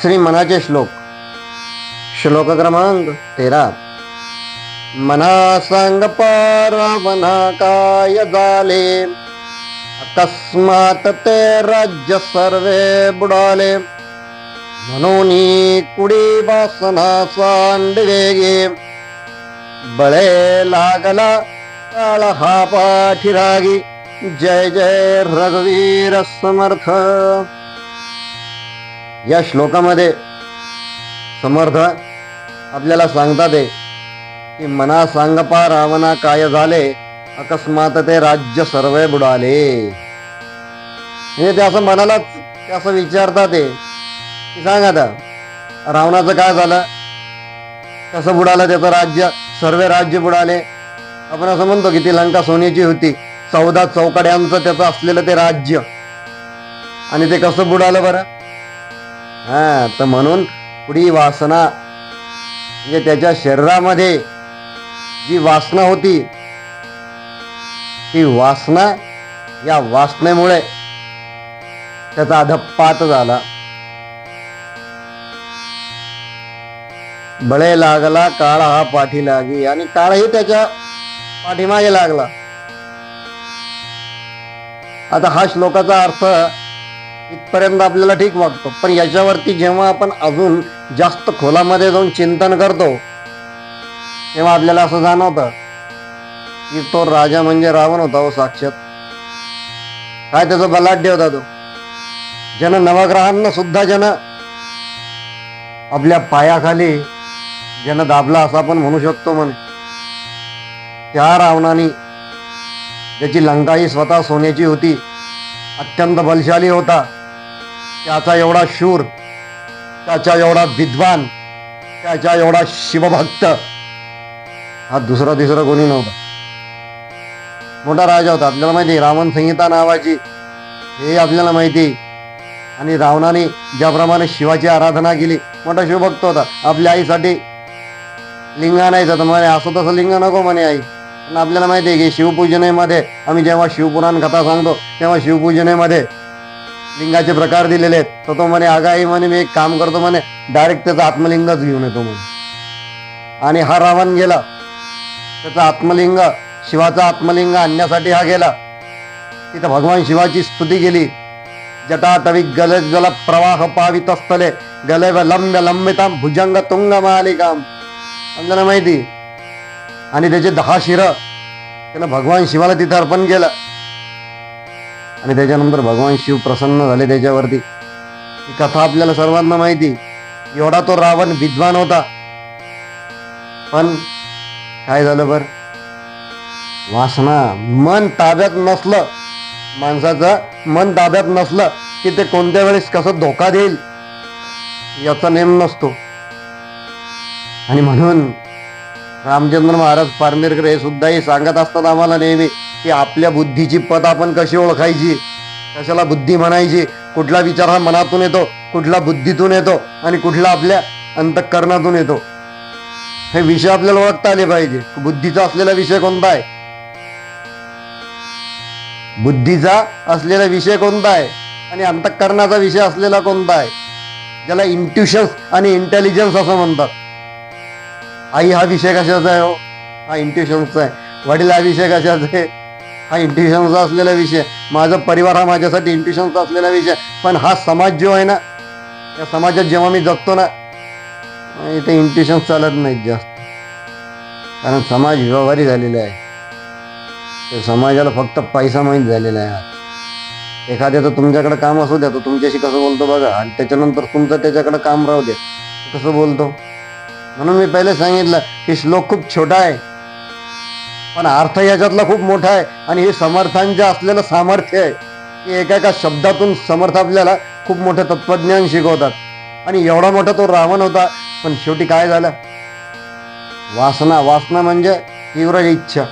श्री मनाचे श्लोक श्लोक. क्रमांक तेरा. मना सांग पारावना काय झाले अकस्मात ते राज्य सर्वे बुडाले. म्हणून कुडी वासना सांडवेगे. बळे लागला काळ हा पाठीरागी. जय जय रघुवीर समर्थ. या श्लोकामध्ये समर्थ आपल्याला सांगतात की मना सांगपा रावणा काय झाले अकस्मात ते राज्य सर्व बुडाले. म्हणजे ते असं मनालाच ते असं विचारतात आहे की सांग आता रावणाचं काय झालं? कसं बुडालं त्याचं राज्य? सर्व राज्य बुडाले. आपण असं म्हणतो की ती लंका सोन्याची होती. चौदा चौकड्यांचं त्याचं असलेलं ते राज्य. आणि ते कसं बुडालं बरं? हा तर म्हणून पुढी वासना म्हणजे त्याच्या शरीरामध्ये जी वासना होती ती वासना या वासनेमुळे त्याचा अधपात झाला. बळे लागला काळ हा पाठी लागी आणि काळही त्याच्या पाठीमागे लागला. आता हा श्लोकाचा अर्थ इथपर्यंत आपल्याला ठीक वाटतो. पण याच्यावरती जेव्हा आपण अजून जास्त खोलामध्ये जाऊन चिंतन करतो तेव्हा आपल्याला असं जाणवतं की तो राजा म्हणजे रावण होता हो साक्षात. काय त्याचा बलाढ्य होता तो? जन नवग्रहांना सुद्धा जन आपल्या पायाखाली जन दाबला असं आपण म्हणू शकतो म्हणे. त्या रावणाने त्याची लंकाही स्वतः सोन्याची होती अत्यंत बलशाली होता. त्याचा एवढा शूर त्याच्या एवढा विद्वान त्याच्या एवढा शिवभक्त हा दुसरा तिसरा कोणी नव्हता. मोठा राजा होता. आपल्याला माहिती रावण संहिता नावाची हे आपल्याला माहिती आणि रावणाने ज्याप्रमाणे शिवाची आराधना केली मोठा शिवभक्त होता. आपल्या आईसाठी लिंग आणायचं तर म्हणे असं तसं लिंग नको म्हणे आई. पण आपल्याला माहिती आहे की शिवपूजनेमध्ये आम्ही जेव्हा शिवपुराण कथा सांगतो तेव्हा शिवपूजनेमध्ये लिंगाचे प्रकार दिलेले आहेत. तर तो म्हणे आगाई म्हणे मी एक काम करतो म्हणे डायरेक्ट त्याचा आत्मलिंगच घेऊन येतो म्हणे. आणि हा रावण गेला. त्याचा आत्मलिंग शिवाचा आत्मलिंग आणण्यासाठी हा गेला. तिथं भगवान शिवाची स्तुती केली. जटाटवी गल जल प्रवाह पावित स्थले गलव लंब्य लंबिताम भुजंग तुंग मालिकाम आपल्याला माहिती? आणि त्याचे दहा शिरं. त्यानं भगवान शिवाला तिथं अर्पण केलं. आणि त्याच्यानंतर भगवान शिव प्रसन्न झाले त्याच्यावरती. ही कथा आपल्याला सर्वांना माहिती. एवढा तो रावण विद्वान होता. पण काय झालं बर? वासना मन ताब्यात नसलं. माणसाचं मन ताब्यात नसलं की ते कोणत्या वेळेस कसं धोका देईल? याचा नेम नसतो. आणि म्हणून रामचंद्र महाराज पारनेरकर हे सुद्धा हे सांगत असतात आम्हाला नेहमी की आपल्या बुद्धीची पद आपण कशी ओळखायची? कशाला बुद्धी म्हणायची? कुठला विचार हा मनातून येतो कुठला बुद्धीतून येतो आणि कुठला आपल्या अंतःकरणातून येतो? हे विषय आपल्याला ओळखता आले पाहिजे. बुद्धीचा असलेला विषय कोणता आहे? बुद्धीचा असलेला विषय कोणता आहे? आणि अंतःकरणाचा विषय असलेला कोणता आहे? ज्याला इंट्युशन्स आणि इंटेलिजन्स असं म्हणतात. आई हा विषय कशाचा आहे हो? हा इंट्युशनचा आहे. वडील हा विषय कशाचा आहे? हा इंट्युशनचा असलेला विषय. माझा परिवार हा माझ्यासाठी इंट्युशनचा असलेला विषय. पण हा समाज जो आहे ना या समाजात जेव्हा मी जगतो ना इथे इंट्युशन चालत नाहीत जास्त. कारण समाज व्यवहारी झालेला आहे. ते समाजाला फक्त पैसा माहीत झालेला आहे एखाद्याचं तुमच्याकडे काम असू द्या तो तुमच्याशी कसं बोलतो बघा. आणि त्याच्यानंतर तुमचं त्याच्याकडे काम राहू द्या. कसं बोलतो? म्हणून मी पहिले सांगितलं की श्लोक खूप छोटा आहे पण अर्थ याच्यातला खूप मोठा आहे आणि हे समर्थांच्या असलेलं सामर्थ्य आहे की एका एका शब्दातून समर्थ आपल्याला खूप मोठं तत्वज्ञान शिकवतात. आणि एवढा मोठा तो रावण होता पण शेवटी काय झालं? वासना वासना म्हणजे तीव्र इच्छा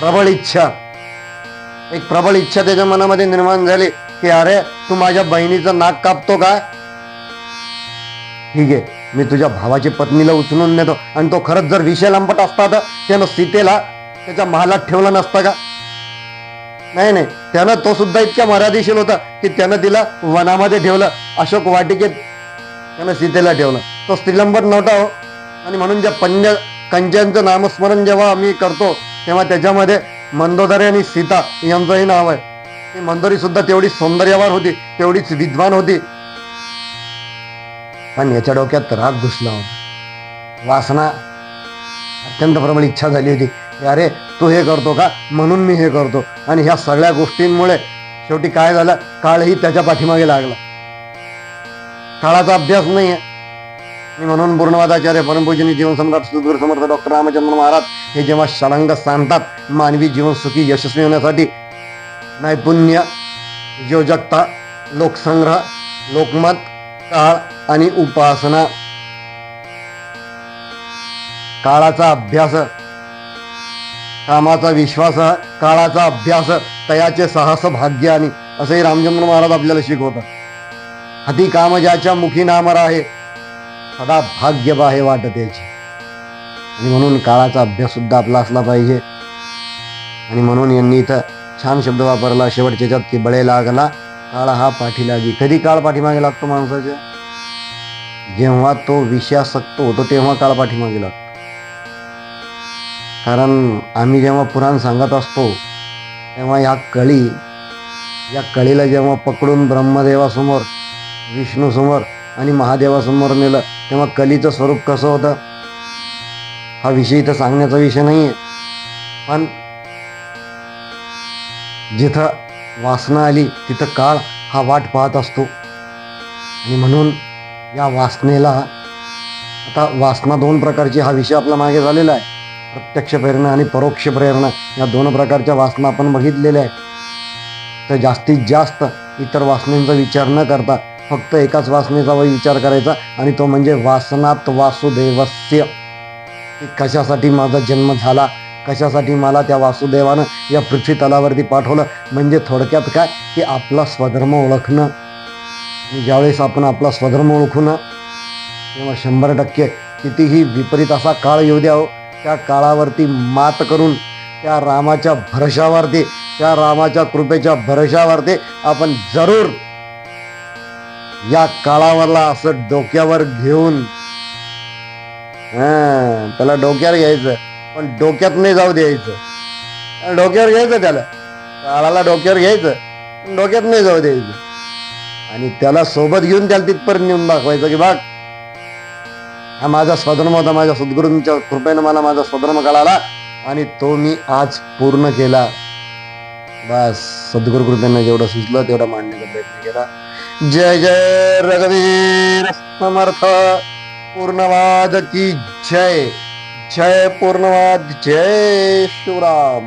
प्रबळ इच्छा. एक प्रबळ इच्छा त्याच्या मनामध्ये निर्माण झाली की अरे तू माझ्या बहिणीचं नाक कापतो का? ठीक आहे. मी तुझ्या भावाची पत्नीला उचलून नेतो. आणि तो खरंच जर विषय लंपट असता तर त्यानं सीतेला त्याच्या महालात ठेवलं नसतं का? नाही नाही. त्यानं तो सुद्धा इतक्या मर्यादेशील होता की त्यानं तिला वनामध्ये ठेवलं. अशोक वाटिकेत त्यानं सीतेला ठेवलं. तो स्त्रीलंबट नव्हता हो. आणि म्हणून ज्या पंज कंजांचं नामस्मरण जेव्हा आम्ही करतो तेव्हा त्याच्यामध्ये मंदोदरी आणि सीता यांचंही नाव आहे. ती मंदोरी सुद्धा तेवढी सौंदर्यवान होती तेवढीच विद्वान होती. पण याच्या डोक्यात राग घुसला होता. वासना अत्यंत प्रबळ इच्छा झाली होती. की अरे तू हे करतो का? म्हणून मी हे करतो. आणि ह्या सगळ्या गोष्टींमुळे शेवटी काय झालं? काळही त्याच्या पाठीमागे लागला. काळाचा अभ्यास नाही आहे. म्हणून पूर्णवादाचार्य परमपूजनी जीवनसम्राट सुदूर समर्थ डॉक्टर रामचंद्र महाराज हे जेव्हा षडांग सांगतात मानवी जीवन सुखी यशस्वी होण्यासाठी नैपुण्य योजकता लोकसंग्रह लोकमत काळ आणि उपासना. काळाचा अभ्यास. कामाचा विश्वास. काळाचा अभ्यास. तयाचे साहस भाग्य आणि असंही रामचंद्र महाराज आपल्याला शिकवतात. हाती काम ज्याच्या मुखी नामर आहे सदा भाग्य बाहे वाटत याची. आणि म्हणून काळाचा अभ्यास सुद्धा आपला असला पाहिजे. आणि म्हणून यांनी इथं छान शब्द वापरला शेवटच्याच्यात की बळे लागला. काळ हा पाठीलागी कधी काळ पाठीमागे लागतो माणसाच्या? जेव्हा तो विषयासक्त होतो तेव्हा काळ पाठीमागे लागतो. कारण आम्ही जेव्हा पुराण सांगत असतो तेव्हा या कळी या कळीला जेव्हा पकडून ब्रह्मदेवासमोर विष्णूसमोर आणि महादेवासमोर नेलं तेव्हा कलीचं स्वरूप कसं होतं? हा विषय इथं सांगण्याचा विषय नाही आहे पण जिथं वासना आली तिथं काळ हा वाट पाहत असतो. आणि म्हणून या वासनेला आता वासना दोन प्रकारची हा विषय आपला मागे झालेला आहे. प्रत्यक्ष प्रेरणा आणि परोक्ष प्रेरणा या दोन प्रकारच्या वासना आपण बघितलेल्या आहेत. तर जास्तीत जास्त इतर वासनेचा विचार न करता फक्त एकाच वासनेचा विचार करायचा आणि तो म्हणजे वासनात वासुदेवस्य. कशासाठी माझा जन्म झाला? कशासाठी मला त्या वासुदेवानं या पृथ्वी तलावरती पाठवलं? म्हणजे थोडक्यात काय? की आपला स्वधर्म ओळखणं. आणि ज्यावेळेस आपण आपला स्वधर्म ओळखू ना तेव्हा शंभर टक्के कितीही विपरीत असा काळ येऊ द्या हो. त्या काळावरती मात करून त्या रामाच्या भरशावरती त्या रामाच्या कृपेच्या भरशावरती आपण जरूर या काळावरला असं डोक्यावर घेऊन हा त्याला डोक्यावर घ्यायचं. पण डोक्यात नाही जाऊ द्यायचं. डोक्यावर घ्यायचं त्याला. काळाला डोक्यावर घ्यायचं पण डोक्यात नाही जाऊ द्यायचं. आणि त्याला सोबत घेऊन त्याला तिथपर्यंत नेऊन दाखवायचं की बाग हा माझा स्वधर्म होता माझ्या सद्गुरूंच्या कृपेनं मला माझा स्वधर्म कळाला आणि तो मी आज पूर्ण केला. बस सद्गुरु कृपेनं जेवढं सुचलं तेवढं मांडण्याचा प्रयत्न केला. जय जय रघुवीर समर्थ. पूर्णवाद की जय. जय पूर्णवाद जय शिवराम